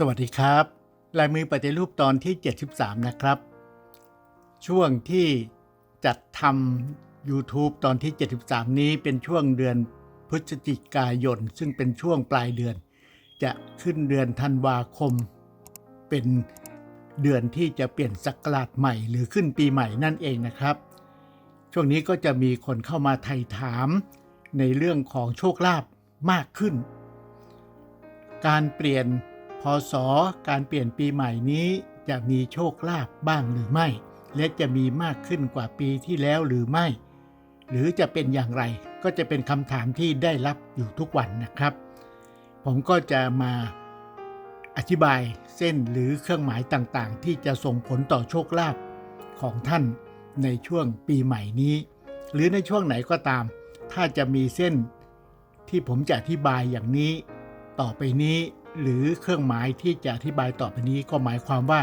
สวัสดีครับ ลายมือปฏิรูปตอนที่ 73 นะครับ ช่วงที่จัดทำ YouTube ตอนที่ 73 นี้เป็นช่วงเดือนพฤศจิกายน ซึ่งเป็นช่วงปลายเดือน จะขึ้นเดือนธันวาคม เป็นเดือนที่จะเปลี่ยนศักราชใหม่ หรือขึ้นปีใหม่นั่นเองนะครับ ช่วงนี้ก็จะมีคนเข้ามาไถ่ถามในเรื่องของโชคลาภมากขึ้น การเปลี่ยน พศการเปลี่ยนปีใหม่นี้จะมีโชคลาภบ้างหรือไม่ และจะมีมากขึ้นกว่าปีที่แล้วหรือไม่ หรือจะเป็นอย่างไรก็จะเป็นคำถามที่ได้รับอยู่ทุกวันนะครับ ผมก็จะมาอธิบายเส้นหรือเครื่องหมายต่างๆ ที่จะส่งผลต่อโชคลาภของท่านในช่วงปีใหม่นี้ หรือในช่วงไหนก็ตาม ถ้าจะมีเส้นที่ผมจะอธิบายอย่างนี้ ต่อไปนี้ หรือเครื่องหมายที่จะอธิบายต่อไปนี้ก็หมายความว่า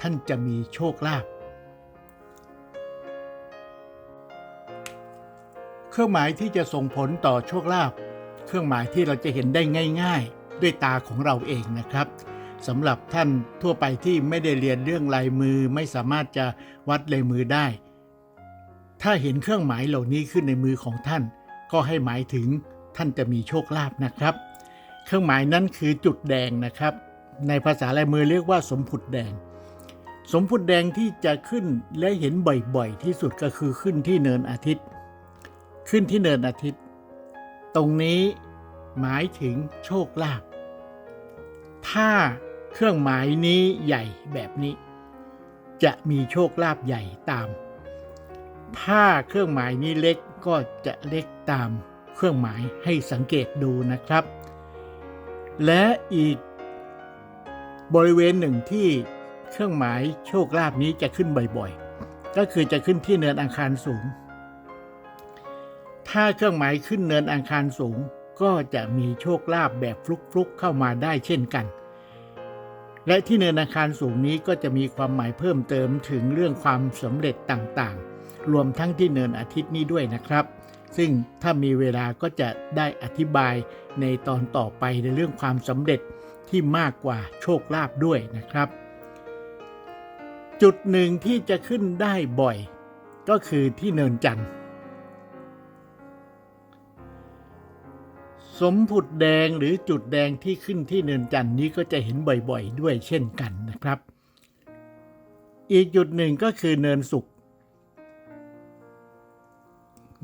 ท่านจะมีโชคลาภเครื่องหมายที่จะส่งผลต่อโชคลาภเครื่องหมายที่เราจะเห็นได้ง่าย ๆ ด้วยตาของเราเองนะครับสำหรับท่านทั่วไปที่ไม่ได้เรียนเรื่องลายมือไม่สามารถจะวัดลายมือได้ ถ้าเห็นเครื่องหมายเหล่านี้ขึ้นในมือของท่าน ก็ให้หมายถึงท่านจะมีโชคลาภนะครับ เครื่องหมายนั้นคือจุดแดงนะครับ ในภาษาลายมือเรียกว่าสมผุดแดง สมผุดแดงที่จะขึ้นและเห็นบ่อยๆ ที่สุดก็คือขึ้นที่เนินอาทิตย์ ขึ้นที่เนินอาทิตย์ ตรงนี้หมายถึงโชคลาภถ้าเครื่องหมายนี้ใหญ่แบบนี้ จะมีโชคลาภใหญ่ตาม ถ้าเครื่องหมายนี้เล็กก็จะเล็กตามเครื่องหมายให้สังเกตดูนะครับ และอีกบริเวณหนึ่งที่เครื่องหมายโชคลาภนี้จะขึ้นบ่อยๆ ก็คือจะขึ้นที่เนินอังคารสูง ถ้าเครื่องหมายขึ้นเนินอังคารสูง ก็จะมีโชคลาภแบบฟลุกๆเข้ามาได้เช่นกัน และที่เนินอังคารสูงนี้ก็จะมีความหมายเพิ่มเติมถึงเรื่องความสำเร็จต่างๆ รวมทั้งที่เนินอาทิตย์นี้ด้วยนะครับ ซึ่งถ้ามีเวลาก็จะได้อธิบายในตอนต่อไปในเรื่องความสำเร็จที่มากกว่าโชคลาภด้วยนะครับ จุดหนึ่งที่จะขึ้นได้บ่อย ก็คือที่เนินจันทร์สมผุดแดงหรือจุดแดงที่ขึ้นที่เนินจันทร์นี้ก็จะเห็นบ่อยๆ ด้วยเช่นกันนะครับ อีกจุดหนึ่งก็คือเนินสุข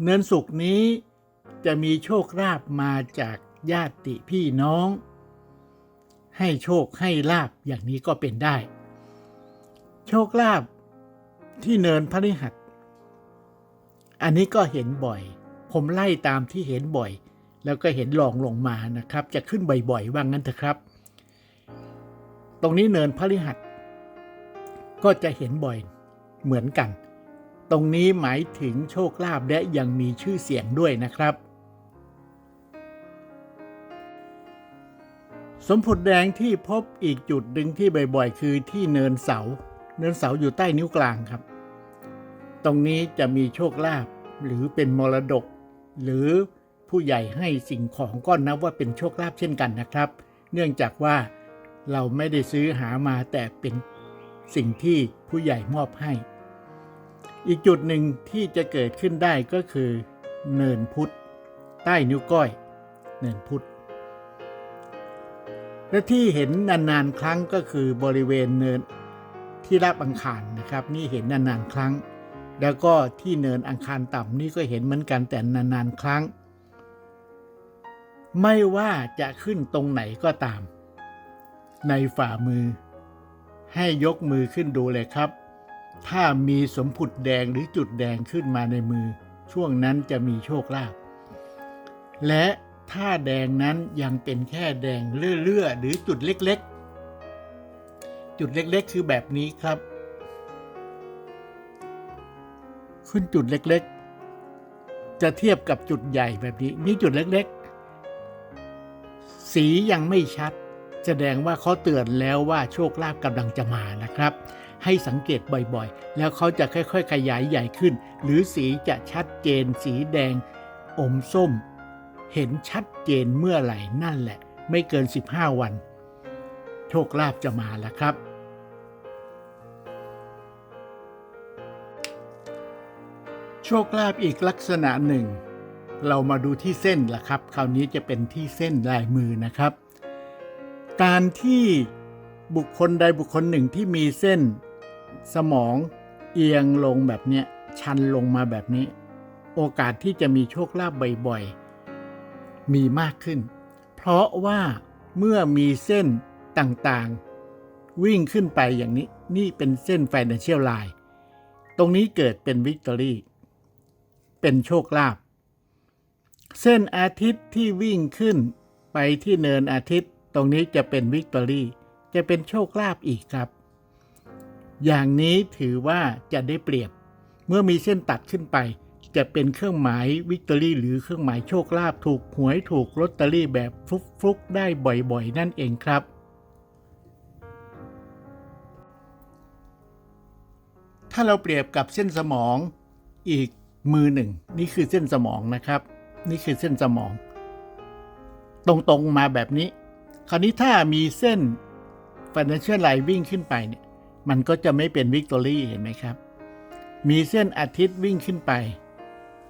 เนินสุขนี้จะมีโชคลาภมาจากญาติพี่น้อง ให้โชคให้ลาบอย่างนี้ก็เป็นได้ โชคลาภที่เนินพฤหัส อันนี้ก็เห็นบ่อย ผมไล่ตามที่เห็นบ่อย แล้วก็เห็นลองลงมานะครับ จะขึ้นบ่อยๆว่างั้นเถอะครับ ตรงนี้เนินพฤหัส ก็จะเห็นบ่อยเหมือนกัน ตรงนี้หมายถึงโชคลาภและยังมีชื่อเสียงด้วยนะครับ สมผุดแดงที่พบอีกจุดหนึ่งที่บ่อยๆ คือที่เนินเสา เนินเสาอยู่ใต้นิ้วกลางครับ ตรงนี้จะมีโชคลาภหรือเป็นมรดก หรือผู้ใหญ่ให้สิ่งของก็นับว่าเป็นโชคลาภเช่นกันนะครับ เนื่องจากว่าเราไม่ได้ซื้อหามาแต่เป็นสิ่งที่ผู้ใหญ่มอบให้ อีกจุดหนึ่งที่จะเกิดขึ้นได้ก็คือเนินพุทธใต้นิ้วก้อย เนินพุทธและที่เห็นนานๆครั้งก็คือบริเวณเนินที่รับอังคารนะครับ นี่เห็นนานๆครั้ง แล้วก็ที่เนินอังคารต่ำนี่ก็เห็นเหมือนกันแต่นานๆครั้ง ไม่ว่าจะขึ้นตรงไหนก็ตาม ในฝ่ามือ ให้ยกมือขึ้นดูเลยครับ ถ้ามีสมผุดแดงหรือจุดแดงขึ้นมาในมือ ช่วงนั้นจะมีโชคลาภและถ้าแดงนั้นยังเป็นแค่แดงเลื่อๆหรือจุดเล็กๆ จุดเล็กๆ คือแบบนี้ครับ ขึ้นจุดเล็กๆ จะเทียบกับจุดใหญ่แบบนี้ นี่จุดเล็กๆ สียังไม่ชัด แสดงว่าเขาเตือนแล้วว่าโชคลาภกำลังจะมานะครับ ให้สังเกตบ่อยๆ แล้วเขาจะค่อยๆ ขยายใหญ่ขึ้น หรือสีจะชัดเจน สีแดง อมส้ม เห็นชัดเจนเมื่อไหร่นั่นแหละ ไม่เกิน 15 วัน โชคลาภจะมาแล้วครับโชคลาภอีกลักษณะหนึ่ง เรามาดูที่เส้นละครับ คราวนี้จะเป็นที่เส้นลายมือนะครับ การที่บุคคลใดบุคคลหนึ่งที่มีเส้นสมองเอียงลงแบบเนี้ยชันลงมาแบบนี้ โอกาสที่จะมีโชคลาภบ่อยๆ มีมากขึ้น เพราะว่าเมื่อมีเส้นต่างๆ วิ่งขึ้นไปอย่างนี้ นี่เป็นเส้น Financial Line ตรงนี้เกิดเป็น Victory เป็นโชคลาภเส้นอาทิตย์ที่วิ่งขึ้นไปที่เนินอาทิตย์ ตรงนี้จะเป็น Victory จะเป็นโชคลาภอีกครับ อย่างนี้ถือว่าจะได้เปรียบ เมื่อมีเส้นตัดขึ้นไป จะเป็นเครื่องหมายวิกตอรี่หรือเครื่องหมายโชคลาภถูกหวยถูกลอตเตอรี่แบบฟลุกๆได้บ่อยๆ นั่นเองครับ ถ้าเราเปรียบกับเส้นสมองอีกมือหนึ่ง นี่คือเส้นสมองนะครับ นี่คือเส้นสมอง ตรงๆมาแบบนี้ คราวนี้ถ้ามีเส้น Financial Line วิ่งขึ้นไปเนี่ย มันก็จะไม่เป็นวิกตอรี่เห็นไหมครับ มีเส้นอาทิตย์วิ่งขึ้นไป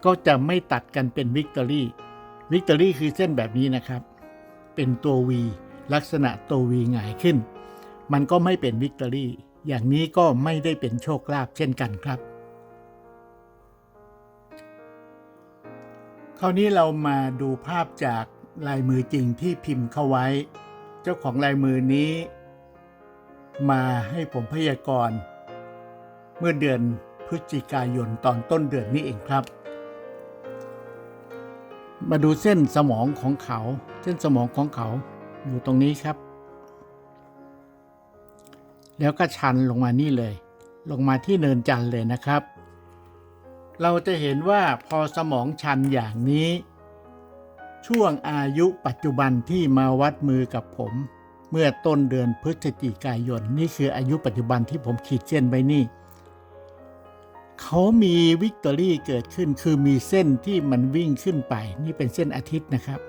ก็จะไม่ตัดกันเป็นวิกตอรี่วิกตอรี่คือเส้นแบบนี้นะครับ เป็นตัว V ลักษณะตัว V หงายขึ้น มันก็ไม่เป็นวิกตอรี่อย่างนี้ก็ไม่ได้เป็นโชคลาภเช่นกันครับ คราวนี้เรามาดูภาพจากลายมือจริงที่พิมพ์เข้าไว้ เจ้าของลายมือนี้ มาให้ผมพยากรณ์เมื่อเดือนพฤศจิกายนตอนต้นเดือนนี้เองครับ มาดูเส้นสมองของเขา เส้นสมองของเขาอยู่ตรงนี้ครับ แล้วก็ชันลงมานี่เลย ลงมาที่เนินจันทร์เลยนะครับ เราจะเห็นว่าพอสมองชันอย่างนี้ ช่วงอายุปัจจุบันที่มาวัดมือกับผม เมื่อต้นเดือนพฤศจิกายน นี่คืออายุปัจจุบันที่ผมขีดเส้นไว้นี่ เขามีวิกตอรี่เกิดขึ้นคือมีเส้นที่มันวิ่งขึ้นไป นี่เป็นเส้นอาทิตย์นะครับ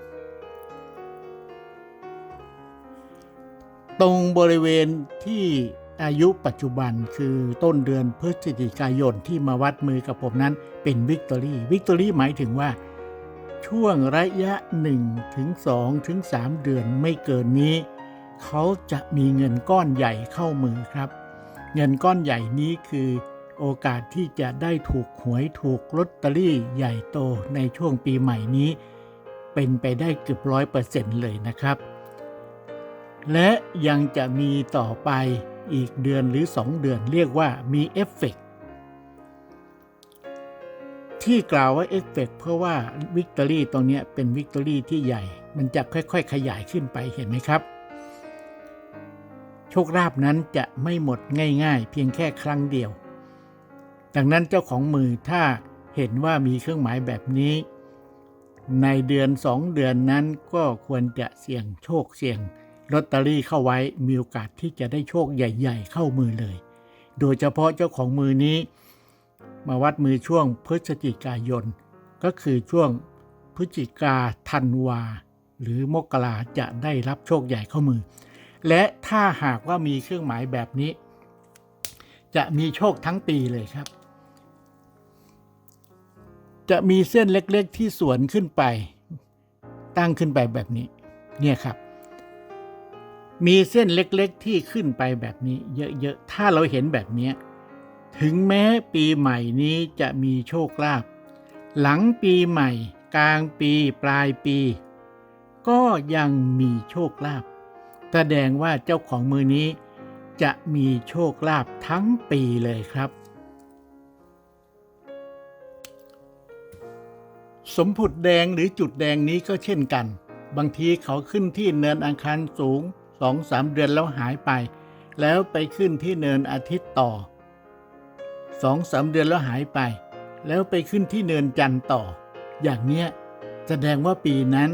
ตรงบริเวณที่อายุปัจจุบันคือต้นเดือนพฤศจิกายนที่มาวัดมือกับผมนั้นเป็นวิกตอรี่วิกตอรี่หมายถึงว่า ช่วงระยะ 1 ถึง 2 ถึง 3 เดือนไม่เกินนี้ เขาจะมีเงินก้อนใหญ่เข้ามือครับ เงินก้อนใหญ่นี้คือโอกาสที่จะได้ถูกหวยถูกลอตเตอรี่ใหญ่โตในช่วงปีใหม่นี้ เป็นไปได้เกือบร้อยเปอร์เซ็นต์เลยนะครับ และยังจะมีต่อไปอีกเดือนหรือ 2 เดือนเรียกว่ามีเอฟเฟกต์ ที่กล่าวว่าเอฟเฟกเพราะว่าวิกตอรี่ตรงนี้เป็นวิกตอรี่ที่ใหญ่ มันจะค่อยๆ ขยายขึ้นไปเห็นไหมครับ โชคลาภนั้นจะไม่หมดง่ายๆ เพียงแค่ครั้งเดียว ดังนั้นเจ้าของมือถ้าเห็นว่ามีเครื่องหมายแบบนี้ ในเดือน 2 เดือนนั้นก็ควรจะเสี่ยงโชคเสี่ยงลอตเตอรี่เข้าไว้มีโอกาสที่จะได้โชคใหญ่ ๆ เข้ามือเลย โดยเฉพาะเจ้าของมือนี้ มาวัดมือช่วงพฤศจิกายน ก็คือช่วงพฤศจิกาธันวา หรือมกราจะได้รับโชคใหญ่เข้ามือ และถ้าหากว่ามีเครื่องหมายแบบนี้ จะมีโชคทั้งปีเลยครับ จะมีเส้นเล็กๆที่สวนขึ้นไป ตั้งขึ้นไปแบบนี้ เนี่ยครับ มีเส้นเล็กๆที่ขึ้นไปแบบนี้ เยอะๆถ้าเราเห็นแบบนี้ ถึงแม้ปีใหม่นี้จะมีโชคลาภหลังปีใหม่ กลางปีปลายปี ก็ยังมีโชคลาภแสดงว่าเจ้าของมือนี้ จะมีโชคลาภทั้งปีเลยครับ สมผุดแดงหรือจุดแดงนี้ก็เช่นกัน บางทีเขาขึ้นที่เนินอังคารสูงสองสามเดือนแล้วหายไป แล้วไปขึ้นที่เนินอาทิตย์ต่อ สองสามเดือนแล้วหายไป แล้วไปขึ้นที่เนินจันทร์ต่อ อย่างเนี้ยแสดงว่าปีนั้น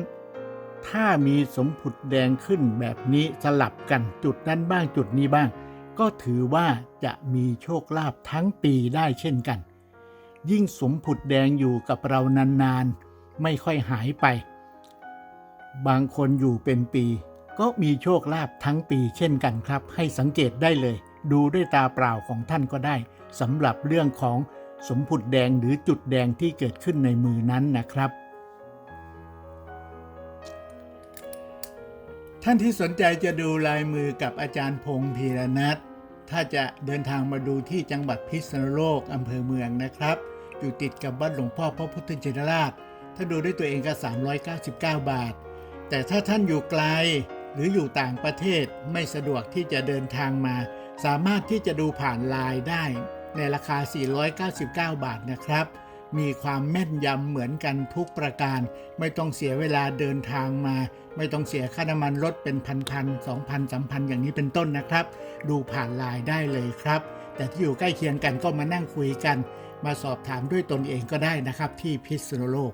ถ้ามีสมผุดแดงขึ้นแบบนี้สลับกันจุดนั้นบ้างจุดนี้บ้าง ก็ถือว่าจะมีโชคลาภทั้งปีได้เช่นกัน ยิ่งสมผุดแดงอยู่กับเรานานๆ ไม่ค่อยหายไป บางคนอยู่เป็นปี ก็มีโชคลาภทั้งปีเช่นกันครับ ให้สังเกตได้เลย ดูด้วยตาเปล่าของท่านก็ได้สำหรับเรื่องของสมผุดแดงหรือจุดแดงที่เกิดขึ้นในมือนั้นนะครับ ท่านที่สนใจจะดูลายมือกับอาจารย์พงศ์พีรนัทถ้าจะเดินทางมาดูที่จังหวัดพิษณุโลกอำเภอเมืองนะครับ อยู่ติดกับวัดหลวงพ่อพระพุทธเจนราช ถ้าดูด้วยตัวเองก็ 399 บาท แต่ถ้าท่านอยู่ไกลหรืออยู่ต่างประเทศไม่สะดวกที่จะเดินทางมา สามารถที่จะดูผ่านไลน์ได้ในราคา 499 บาทนะครับ มีความแม่นยำเหมือนกันทุกประการ ไม่ต้องเสียเวลาเดินทางมา ไม่ต้องเสียค่าน้ำมันรถเป็นพันพันสองพันสามพันอย่างนี้เป็นต้นนะครับ ดูผ่านไลน์ได้เลยครับ แต่ที่อยู่ใกล้เคียงกันก็มานั่งคุยกัน มาสอบถามด้วยตนเองก็ได้นะครับที่พิษณุโลก